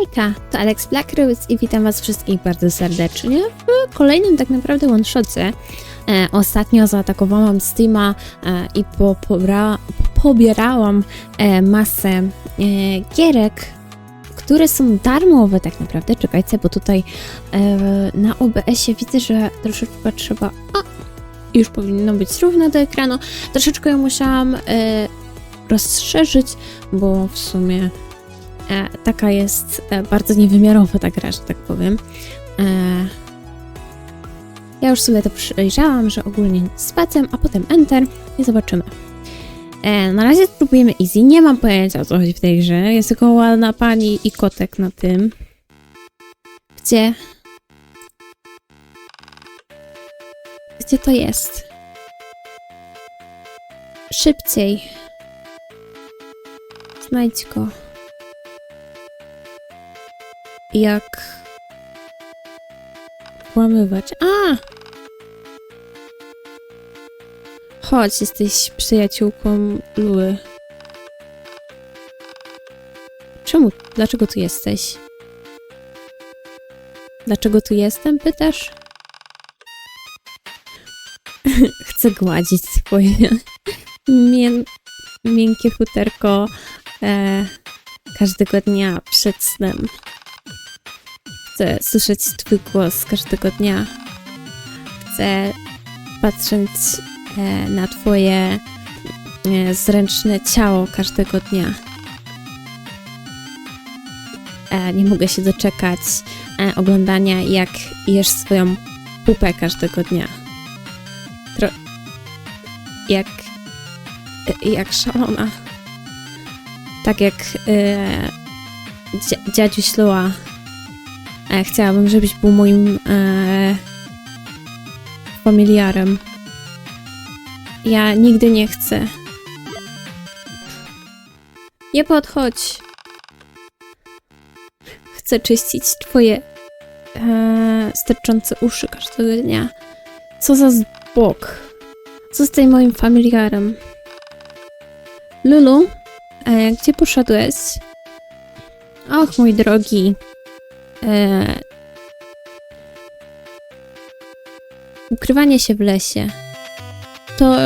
Hejka, to Alex Blackrose i witam was wszystkich bardzo serdecznie w kolejnym tak naprawdę one-shocie. E, ostatnio zaatakowałam Steama e, i po, pobra, pobierałam e, masę e, gierek, które są darmowe tak naprawdę. Czekajcie, bo tutaj e, na OBS-ie widzę, że troszeczkę trzeba... O, już powinno być równo do ekranu. Troszeczkę ją musiałam e, rozszerzyć, bo w sumie taka jest e, bardzo niewymiarowa ta gra, że tak powiem. E, ja już sobie to przejrzałam, że ogólnie spacem, a potem Enter i zobaczymy. E, na razie spróbujemy easy. Nie mam pojęcia o co chodzi w tej grze. Jest tylko ładna pani i kotek na tym. Gdzie? Gdzie to jest? Szybciej. Znajdź go. Jak włamywać. A! Chodź, jesteś przyjaciółką Luły. Czemu? Dlaczego tu jesteś? Dlaczego tu jestem, pytasz? Chcę gładzić swoje mię- miękkie futerko e, każdego dnia przed snem. Chcę słyszeć Twój głos każdego dnia. Chcę patrzeć e, na Twoje e, zręczne ciało każdego dnia. E, nie mogę się doczekać oglądania, jak jesz swoją pupę każdego dnia. Tro jak, jak szalona. Tak jak e, dzia- dziadziuś. E, chciałabym, żebyś był moim e, familiarem. Ja nigdy nie chcę. Nie podchodź. Chcę czyścić twoje e, sterczące uszy każdego dnia. Co za zbok. Zostań moim familiarem. Lulu, e, gdzie poszedłeś? Och, mój drogi. E, ukrywanie się w lesie. To.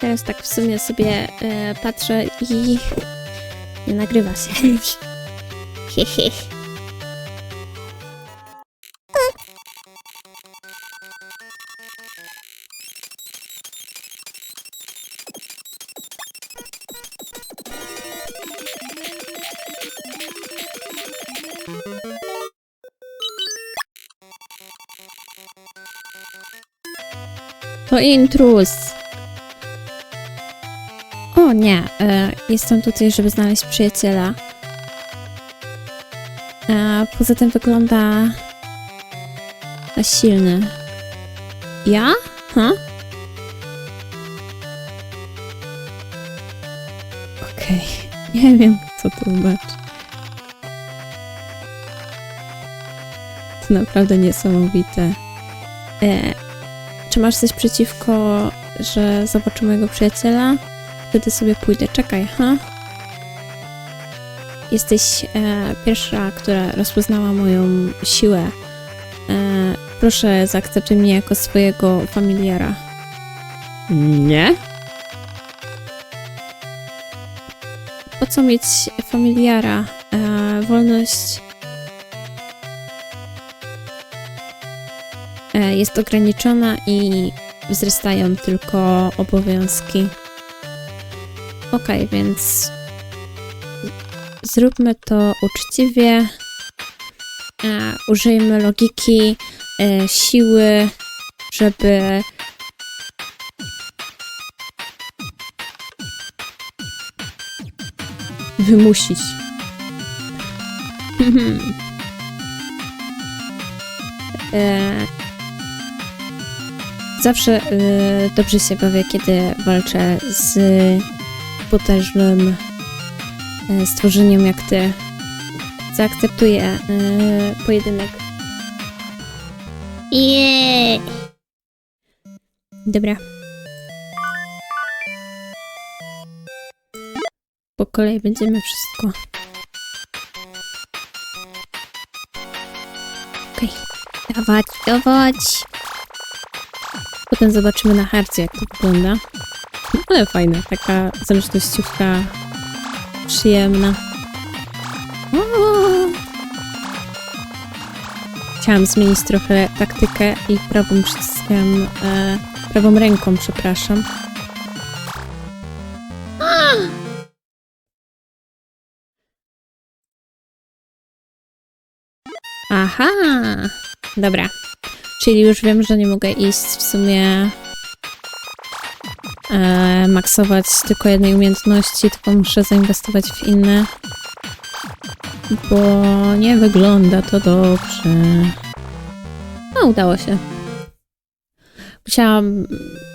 Teraz tak w sumie sobie e, patrzę i. Nie nagrywa się. Hehe. To intruz. O nie, e, jestem tutaj, żeby znaleźć przyjaciela. E, poza tym wygląda na silny. Ja? Ha? Okej, nie wiem co to znaczy. To naprawdę niesamowite. E, czy masz coś przeciwko, że zobaczę mojego przyjaciela? Wtedy sobie pójdę. Czekaj, ha? Jesteś e, pierwsza, która rozpoznała moją siłę. E, proszę, zaakceptuj mnie jako swojego familiara. Nie? Po co mieć familiara? E, wolność jest ograniczona i wzrastają tylko obowiązki. Okej, więc zróbmy to uczciwie. E, użyjmy logiki, e, siły, żeby wymusić. e, Zawsze y, dobrze się bawię, kiedy walczę z potężnym y, stworzeniem jak ty. Zaakceptuję y, pojedynek. Jeee! Yeah. Dobra. Po kolei będziemy wszystko. Okej. Okay. Dawać, dawać! Potem zobaczymy na harcie, jak to wygląda. Ale fajne, taka zręcznościówka przyjemna. O! Chciałam zmienić trochę taktykę i prawym przyciskiem, e, prawą ręką, przepraszam. Aha! Dobra. Czyli już wiem, że nie mogę iść w sumie e, maksować tylko jednej umiejętności, tylko muszę zainwestować w inne. Bo nie wygląda to dobrze. No, udało się. Musiałam.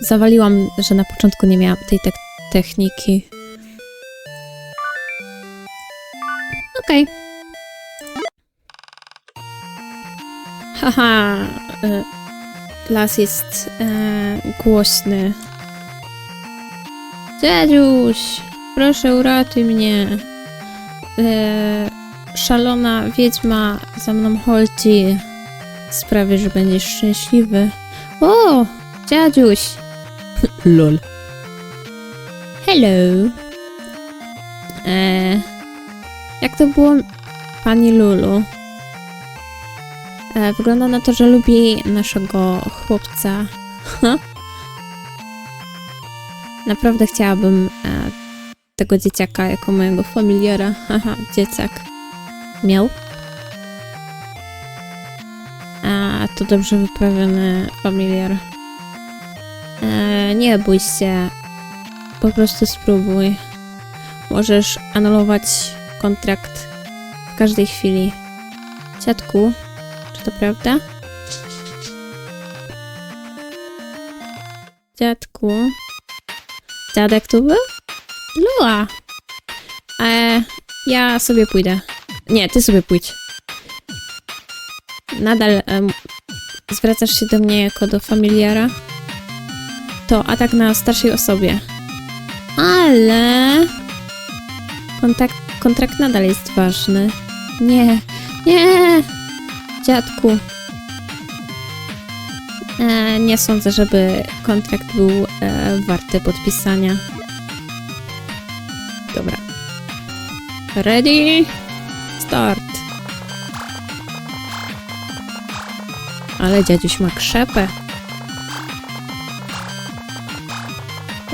Zawaliłam, że na początku nie miałam tej tek- techniki. Okej. Haha. e, Las jest e, głośny. Dziadziuś, proszę uratuj mnie. E, szalona wiedźma za mną chodzi. Sprawię, że będziesz szczęśliwy. O, dziadziuś. Lol. Hello. E, jak to było, pani Lulu? E, wygląda na to, że lubi naszego chłopca. Naprawdę chciałabym e, tego dzieciaka jako mojego familiara. Haha, dzieciak. Miał. A to dobrze wyprawiony familiar. E, nie bój się. Po prostu spróbuj. Możesz anulować kontrakt w każdej chwili. Czy to prawda? Dziadku. Dziadek tu był? Lua. E, ja sobie pójdę. Nie, ty sobie pójdź. Nadal em, zwracasz się do mnie jako do familiara? To atak na starszej osobie. Ale... Kontakt, kontrakt nadal jest ważny. Nie, nie! Dziadku. E, nie sądzę, żeby kontrakt był e, warty podpisania. Dobra. Ready? Start. Ale dziadziuś ma krzepę.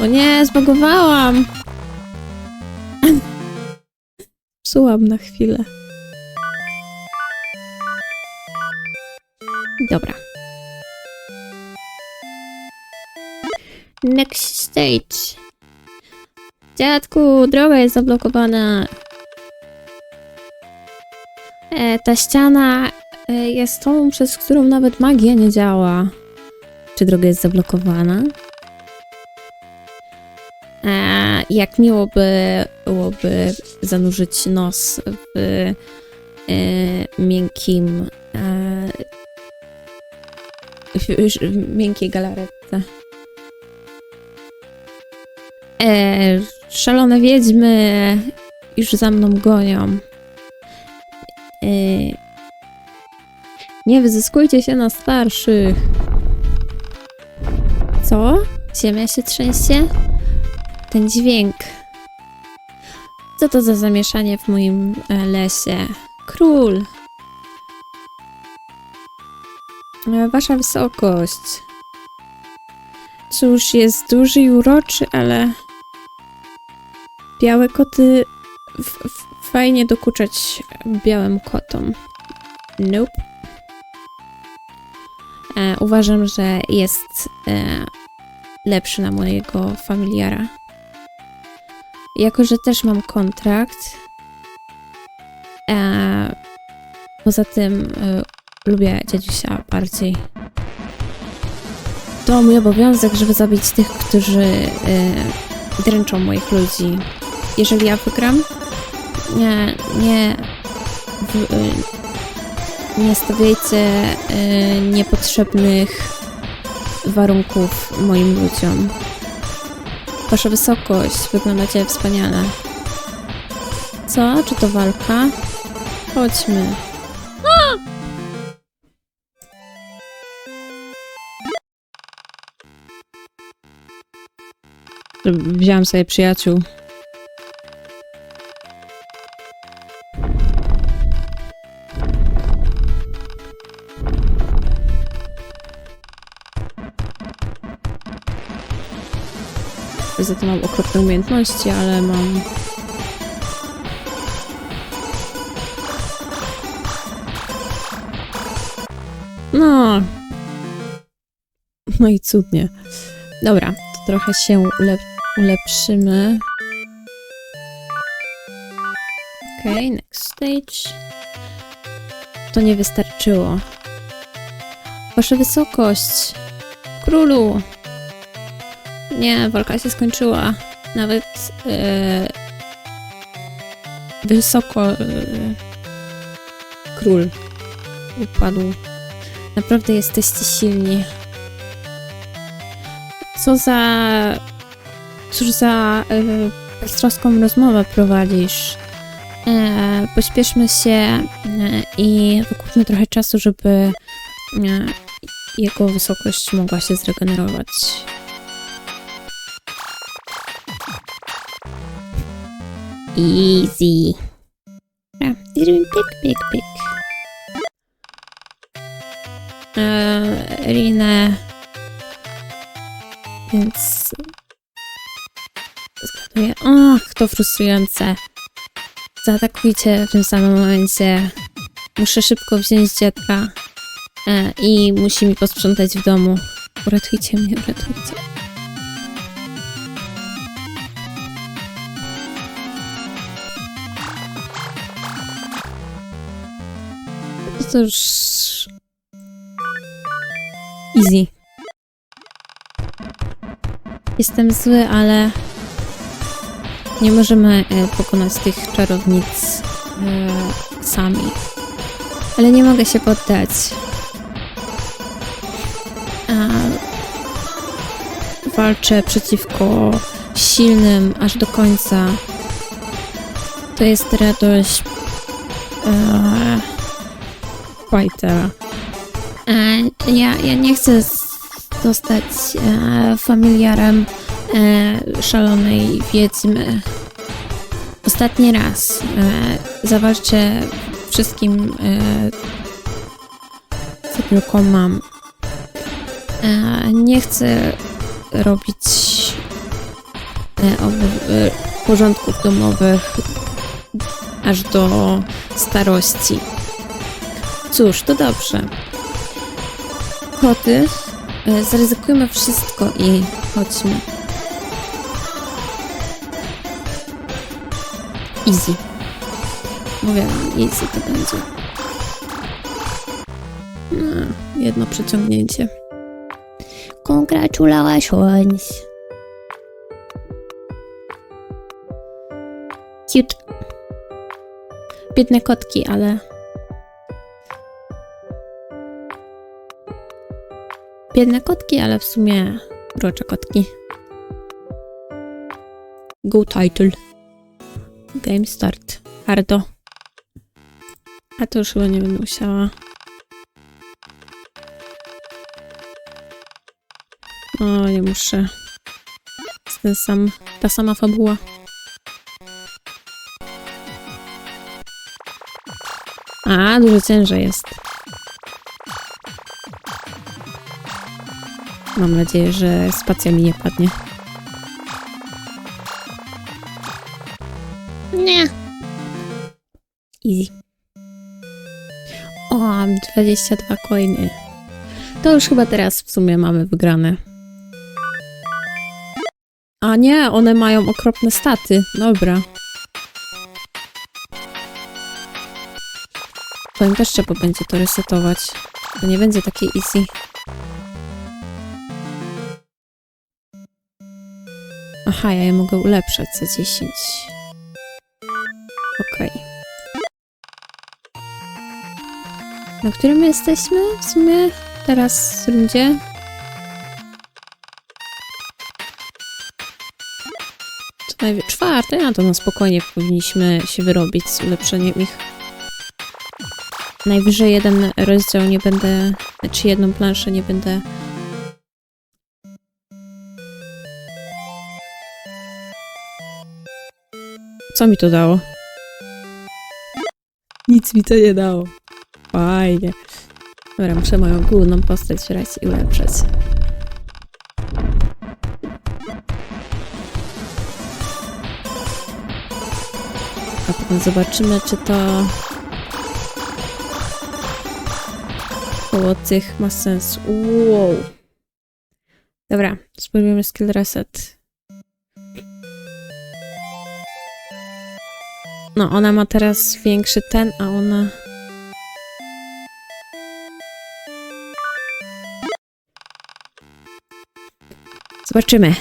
O nie, zbagowałam! Psułam na chwilę. Dobra. Next stage. Dziadku, droga jest zablokowana. E, ta ściana e, jest tą, przez którą nawet magia nie działa. Czy droga jest zablokowana? E, jak miło by byłoby zanurzyć nos w e, miękkim e, w, w miękkiej galaretce. E, szalone wiedźmy już za mną gonią. E, nie wyzyskujcie się na starszych. Co? Ziemia się trzęsie? Ten dźwięk. Co to za zamieszanie w moim e, lesie? Król. Wasza wysokość. Cóż, jest duży i uroczy, ale białe koty fajnie dokuczać białym kotom. Nope. E, uważam, że jest e, lepszy na mojego familiara. Jako, że też mam kontrakt. E, poza tym e, lubię dziadziusia bardziej. To mój obowiązek, żeby zabić tych, którzy e, dręczą moich ludzi. Jeżeli ja wygram, nie, nie, w, e, nie stawiajcie e, niepotrzebnych warunków moim ludziom. Wasza wysokość, wyglądacie wspaniale. Co? Czy to walka? Chodźmy. Że wziąłem sobie przyjaciół. Poza tym mam okropne umiejętności, ale mam No. No i cudnie. Dobra, to trochę się ulep ulepszymy. Okay, next stage. To nie wystarczyło. Wasza wysokość. Królu. Nie, walka się skończyła. Nawet e, wysoko e, król upadł. Naprawdę jesteście silni. Co za. Cóż za e, beztroską rozmowę prowadzisz. E, pośpieszmy się e, i wykupmy trochę czasu, żeby e, jego wysokość mogła się zregenerować. Easy. Ja, pik, pik, pik. e, Rinę. Więc zgaduję. Och, to frustrujące. Zaatakujcie w tym samym momencie. Muszę szybko wziąć dziadka e, i musi mi posprzątać w domu. Uratujcie mnie, uratujcie. To już Easy. Jestem zły, ale nie możemy e, pokonać tych czarownic e, sami. Ale nie mogę się poddać. Walczę przeciwko silnym aż do końca. To jest radość e, fightera. E, ja, ja nie chcę zostać familiarem e, szalonej wiedźmy. Ostatni raz e, wszystkim, e, co tylko mam. E, nie chcę robić e, e, porządków domowych aż do starości. Cóż, to dobrze koty. E, Zaryzykujmy wszystko i chodźmy. Easy. Mówię easy to będzie. No, jedno przeciągnięcie. Congratulations. Cute. Biedne kotki, ale Biedne kotki, ale w sumie urocze kotki. Go title. Game start. Hardo. A to już chyba nie będę musiała. O, nie muszę. Jest ten sam, ta sama fabuła. A, dużo ciężej jest. Mam nadzieję, że spacja mi nie padnie. Nie. Easy. O, mam 22 coiny. To już chyba teraz w sumie mamy wygrane. A nie, one mają okropne staty. Dobra. To im też trzeba będzie to resetować. To nie będzie takie easy. Aha, ja je mogę ulepszać za 10. Okej. Okay. Na którym my jesteśmy w sumie teraz w rundzie? Co najwie... Czwarty? A to na spokojnie powinniśmy się wyrobić z ulepszeniem ich. Najwyżej jeden rozdział nie będę, czy jedną planszę nie będę Co mi to dało? Nic mi to nie dało. Fajnie. Dobra, muszę moją główną postać brać i ulepszać. A potem zobaczymy, czy to koło tych ma sens. Wow. Dobra, spróbujemy skill reset. No, ona ma teraz większy ten, a ona... Zobaczymy.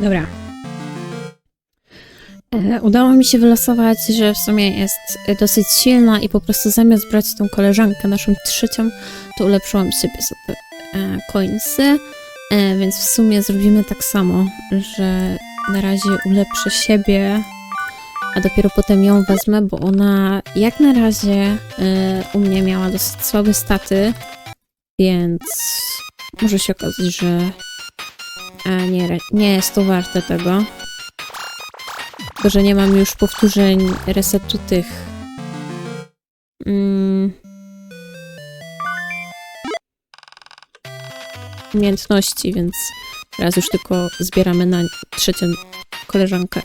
Dobra. E, Udało mi się wylosować, że w sumie jest dosyć silna i po prostu zamiast brać tą koleżankę, naszą trzecią, to ulepszyłam sobie te coinsy, e, więc w sumie zrobimy tak samo, że na razie ulepszę siebie, a dopiero potem ją wezmę, bo ona jak na razie e, u mnie miała dosyć słabe staty, więc może się okazać, że e, nie, nie jest to warte tego. Tylko, że nie mam już powtórzeń resetu tych. Mm, umiejętności, więc teraz już tylko zbieramy na trzecią koleżankę.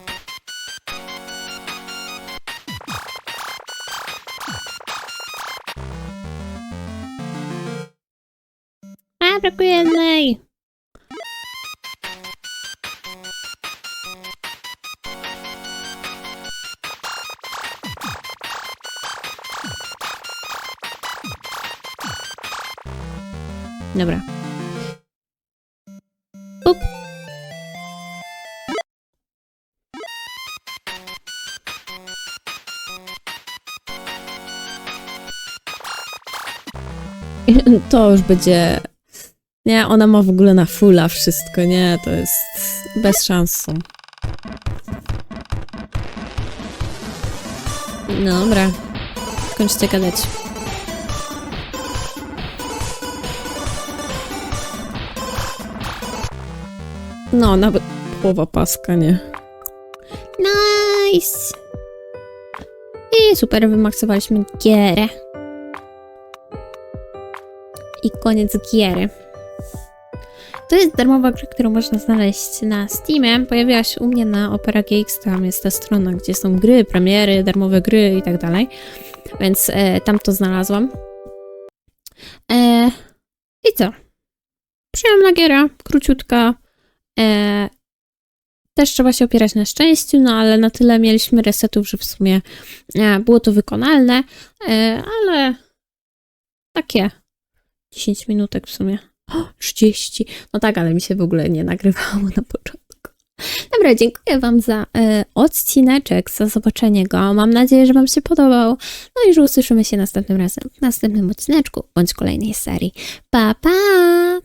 To już będzie. Nie, ona ma w ogóle na fulla wszystko, nie, to jest bez szans. No dobra. Kończcie gadać. No, nawet połowa paska, nie? Nice! I super, wymaksowaliśmy gierę. I koniec giery. To jest darmowa gra, którą można znaleźć na Steamie. Pojawiła się u mnie na Opera GX, tam jest ta strona, gdzie są gry, premiery, darmowe gry i tak dalej. Więc e, tam to znalazłam. E, I co? Przyjemna giera, króciutka. E, też trzeba się opierać na szczęściu, no ale na tyle mieliśmy resetów, że w sumie e, było to wykonalne, e, ale takie 10 minutek w sumie. O, 30. No tak, ale mi się w ogóle nie nagrywało na początku. Dobra, dziękuję Wam za e, odcineczek, za zobaczenie go. Mam nadzieję, że Wam się podobał. No i że usłyszymy się następnym razem w następnym odcineczku bądź kolejnej serii. Pa, pa!